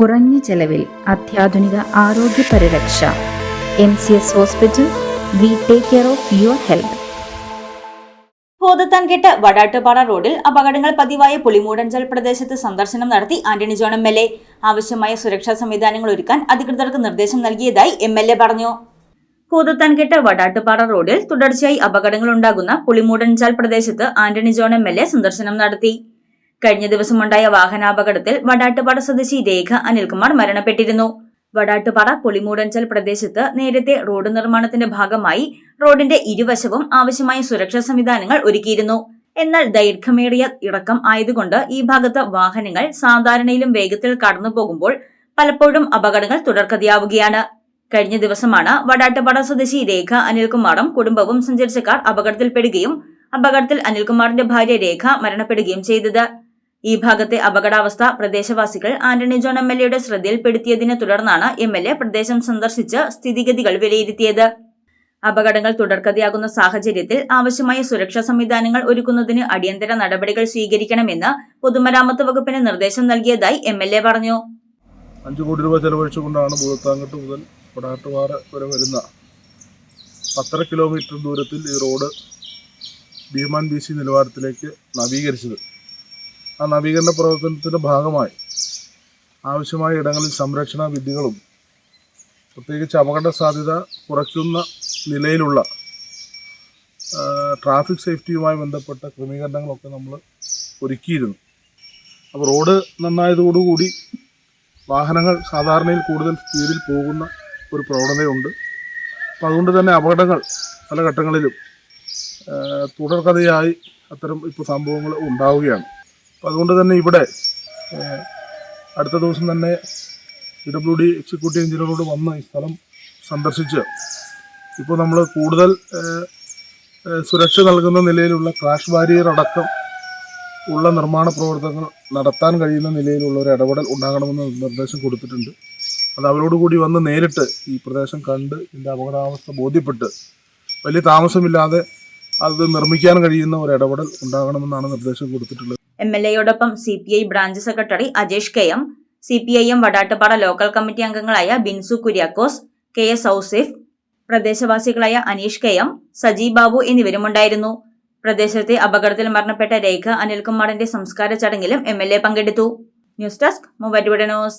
കുറഞ്ഞ ചെലവിൽ അത്യാധുനിക ആരോഗ്യ പരിരക്ഷ. M C S hospital we take care of your health. Bhoothathankettu Vadattupara റോഡിൽ അപകടങ്ങൾ പതിവായ പുളിമൂടഞ്ചൽ പ്രദേശത്ത് സന്ദർശനം നടത്തി Antony John M L A. ആവശ്യമായ സുരക്ഷാ സംവിധാനങ്ങൾ ഒരുക്കാൻ അധികൃതർക്ക് നിർദ്ദേശം നൽകിയതായി എം എൽ എ പറഞ്ഞു. പൂതത്താൻകെട്ട് വടാട്ടുപാറ റോഡിൽ തുടർച്ചയായി അപകടങ്ങൾ ഉണ്ടാകുന്ന പുളിമൂടഞ്ചാൽ പ്രദേശത്ത് Antony John M L A സന്ദർശനം നടത്തി. കഴിഞ്ഞ ദിവസമുണ്ടായ വാഹനാപകടത്തിൽ വടാട്ടുപാട സ്വദേശി രേഖ അനിൽകുമാർ മരണപ്പെട്ടിരുന്നു. വടാട്ടുപാട പൊളിമൂടഞ്ചൽ പ്രദേശത്ത് നേരത്തെ റോഡ് നിർമ്മാണത്തിന്റെ ഭാഗമായി റോഡിന്റെ ഇരുവശവും ആവശ്യമായ സുരക്ഷാ സംവിധാനങ്ങൾ ഒരുക്കിയിരുന്നു. എന്നാൽ ദൈർഘ്യമേറിയ ഇറക്കം ആയതുകൊണ്ട് ഈ ഭാഗത്ത് വാഹനങ്ങൾ സാധാരണയിലും വേഗത്തിൽ കടന്നു പോകുമ്പോൾ പലപ്പോഴും അപകടങ്ങൾ തുടർക്കഥയാവുകയാണ്. കഴിഞ്ഞ ദിവസമാണ് വടാട്ടുപാട സ്വദേശി രേഖ അനിൽകുമാറും കുടുംബവും സഞ്ചരിച്ച കാർ അപകടത്തിൽപ്പെടുകയും അപകടത്തിൽ അനിൽകുമാറിന്റെ ഭാര്യ രേഖ മരണപ്പെടുകയും ചെയ്തത്. ഈ ഭാഗത്തെ അപകടാവസ്ഥ പ്രദേശവാസികൾ ആന്റണി ജോൺ എം എൽ എയുടെ ശ്രദ്ധയിൽപ്പെടുത്തിയതിനെ തുടർന്നാണ് എം എൽ എ പ്രദേശം സന്ദർശിച്ച് സ്ഥിതിഗതികൾ വിലയിരുത്തിയത്. അപകടങ്ങൾ തുടർക്കഥയാകുന്ന സാഹചര്യത്തിൽ ആവശ്യമായ സുരക്ഷാ സംവിധാനങ്ങൾ ഒരുക്കുന്നതിന് അടിയന്തര നടപടികൾ സ്വീകരിക്കണമെന്ന് പൊതുമരാമത്ത് വകുപ്പിന് നിർദ്ദേശം നൽകിയതായി എം എൽ എ പറഞ്ഞു. അഞ്ചു കോടി രൂപ ചെലവഴിച്ചുകൊണ്ടാണ് ഭൂതത്താങ്കട്ട് മുതൽ പടാട്ടുപാറ വരെ വരുന്ന പത്തര കിലോമീറ്റർ ദൂരത്തിൽ ഈ റോഡ് ഭീമാൻ ബി സി നിലവാരത്തിലേക്ക് നവീകരിച്ചത്. ആ നവീകരണ പ്രവർത്തനത്തിന്റെ ഭാഗമായി ആവശ്യമായ ഇടങ്ങളിൽ സംരക്ഷണ വിദ്യകളും പ്രത്യേകിച്ച് അപകട സാധ്യത കുറയ്ക്കുന്ന നിലയിലുള്ള ട്രാഫിക് സേഫ്റ്റിയുമായി ബന്ധപ്പെട്ട ക്രമീകരണങ്ങളൊക്കെ നമ്മൾ ഒരുക്കിയിരുന്നു. അപ്പോൾ റോഡ് നന്നായതോടുകൂടി വാഹനങ്ങൾ സാധാരണയിൽ കൂടുതൽ സ്പീഡിൽ പോകുന്ന ഒരു പ്രവണതയുണ്ട്. അപ്പം അതുകൊണ്ട് തന്നെ അപകടങ്ങൾ പല ഘട്ടങ്ങളിലും തുടർക്കഥയായി അത്തരം ഇപ്പോൾ സംഭവങ്ങൾ ഉണ്ടാവുകയാണ്. അപ്പം അതുകൊണ്ട് തന്നെ ഇവിടെ അടുത്ത ദിവസം തന്നെ പി ഡബ്ല്യു ഡി എക്സിക്യൂട്ടീവ് എഞ്ചിനീയറോട് വന്ന് ഈ സ്ഥലം സന്ദർശിച്ച് ഇപ്പോൾ നമ്മൾ കൂടുതൽ സുരക്ഷ നൽകുന്ന നിലയിലുള്ള ക്രാഷ് ബാരിയർ അടക്കം ഉള്ള നിർമ്മാണ പ്രവർത്തനങ്ങൾ നടത്താൻ കഴിയുന്ന നിലയിലുള്ള ഒരു ഇടപെടൽ ഉണ്ടാകണമെന്ന് നിർദ്ദേശം കൊടുത്തിട്ടുണ്ട്. അത് അവരോടുകൂടി വന്ന് നേരിട്ട് ഈ പ്രദേശം കണ്ട് ഇതിന്റെ അപകടാവസ്ഥ ബോധ്യപ്പെട്ട് വലിയ താമസമില്ലാതെ അത് നിർമ്മിക്കാൻ കഴിയുന്ന ഒരു ഇടപെടൽ ഉണ്ടാകണമെന്നാണ് നിർദ്ദേശം കൊടുത്തിട്ടുള്ളത്. M L എയോടൊപ്പം C P I branch secretary Ajesh K M C P I M Vadattupara local committee അംഗങ്ങളായ ബിൻസു കുര്യാക്കോസ് കെ എസ് ഔസിഫ് പ്രദേശവാസികളായ അനീഷ് കെ എം സജി ബാബു എന്നിവരുമുണ്ടായിരുന്നു. പ്രദേശത്തെ അപകടത്തിൽ മരണപ്പെട്ട രേഖ അനിൽകുമാറിന്റെ സംസ്കാര ചടങ്ങിലും എം എൽ എ പങ്കെടുത്തു. News desk Muvattupuzha news.